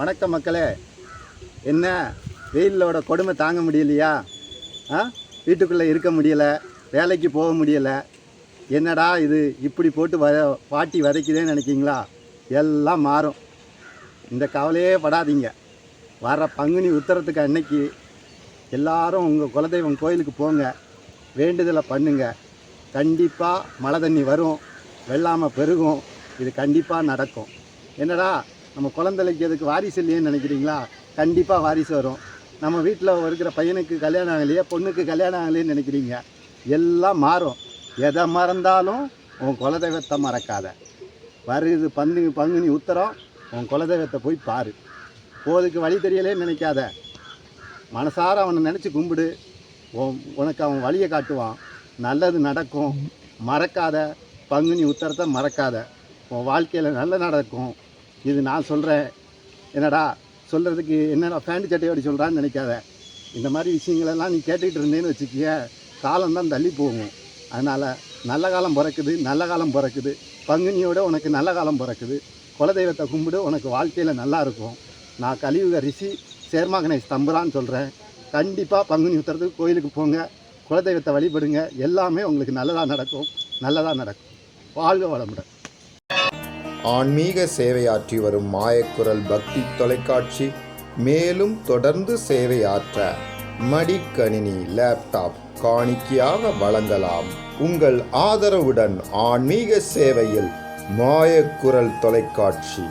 வணக்கம் மக்களே. என்ன? வெயிலோட கொடுமை தாங்க முடியலையா? ஆ? வீட்டுக்குள்ளே இருக்க முடியலை. வேலைக்கு போக முடியலை. என்னடா இது? இப்படி போட்டு வ பாட்டி வதைக்குதேன்னு நினைக்கிங்களா எல்லாம் மாறும். இந்த கவலையே படாதீங்க. வர பங்குனி உத்தரத்துக்கு அன்னைக்கு எல்லாரும் உங்கள் குலதெய்வம் கோயிலுக்கு போங்க. வேண்டுதலை பண்ணுங்க. கண்டிப்பாக மழை தண்ணி வரும். வெள்ளாமல் பெருகும். இது கண்டிப்பாக நடக்கும். என்னடா? நம்ம குழந்தைக்கு எதுக்கு வாரிசு இல்லையேன்னு நினைக்கிறீங்களா? கண்டிப்பாக வாரிசு வரும். நம்ம வீட்டில் இருக்கிற பையனுக்கு கல்யாணம் ஆகலையே பொண்ணுக்கு கல்யாணம் ஆகலையேன்னு நினைக்கிறீங்க? எல்லாம் மாறும். எதை மறந்தாலும் உன் குலதெய்வத்தை மறக்காத. வருது பங்கு பங்குனி உத்தரம் உன் குலதெய்வத்தை போய் பாரு. போதுக்கு வழி தெரியலேன்னு நினைக்காத. மனசார அவனை நினச்சி கும்பிடு. உனக்கு அவன் வழியை காட்டுவான். நல்லது நடக்கும். மறக்காத. பங்குனி உத்தரத்தை மறக்காத. உன் வாழ்க்கையில் நல்ல நடக்கும். இது நான் சொல்கிறேன் என்னடா சொல்கிறதுக்கு என்னடா ஃபேண்ட் சட்டையோடி சொல்கிறான்னு நினைக்காத. இந்த மாதிரி விஷயங்களெல்லாம் நீ கேட்டுக்கிட்டு இருந்தேன்னு வச்சுக்கிய காலம்தான் தள்ளி போகும். அதனால் நல்ல காலம் பிறக்குது நல்ல காலம் பிறக்குது. பங்குனியோட உனக்கு நல்ல காலம் பிறக்குது. குலதெய்வத்தை கும்பிடு உனக்கு வாழ்க்கையில் நல்லா இருக்கும். நான் கலியுக ரிஷி சேர்மா கணேஷ் தம்புரான்னு சொல்கிறேன் கண்டிப்பாக பங்குனி உத்தரத்துக்கு கோயிலுக்கு போங்க. குலதெய்வத்தை வழிபடுங்க. எல்லாமே உங்களுக்கு நல்லதாக நடக்கும். நல்லதாக நடக்கும். வாழ்க வளமுடன். ஆன்மீக சேவையாற்றி வரும் மாயக்குரல் பக்தி தொலைக்காட்சி மேலும் தொடர்ந்து சேவையாற்ற மடிக்கணினி லேப்டாப் காணிக்கையாக வழங்கலாம். உங்கள் ஆதரவுடன் ஆன்மீக சேவையில் மாயக்குரல் தொலைக்காட்சி.